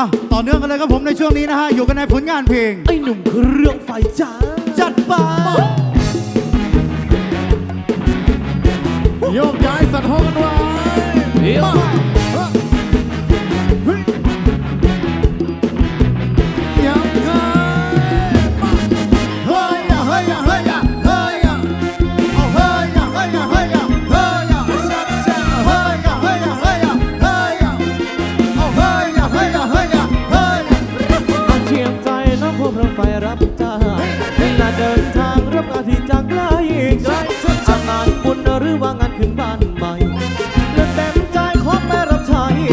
่ะต่อเนื่องกันเลยครับผมในช่วงนี้นะฮะ อยู่กันในผลงานเพลง ไอ้หนุ่มเครื่องไฟจ้าจัดไปโยกย้ายสัตว์ห้องกันไว้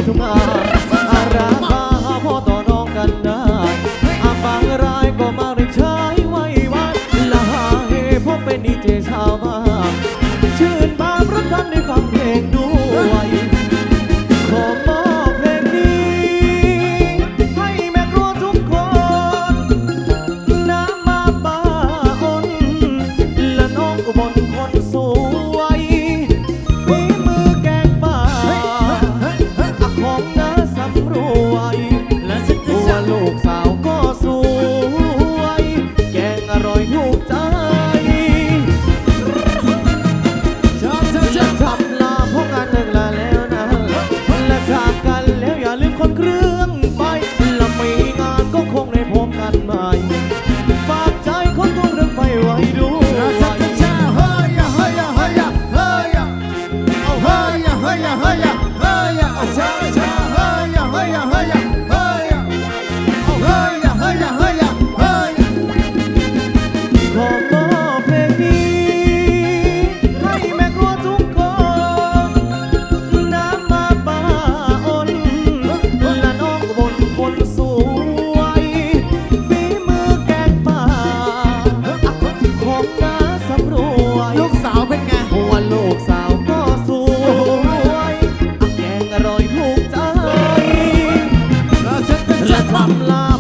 ทุ่งนา let them laugh.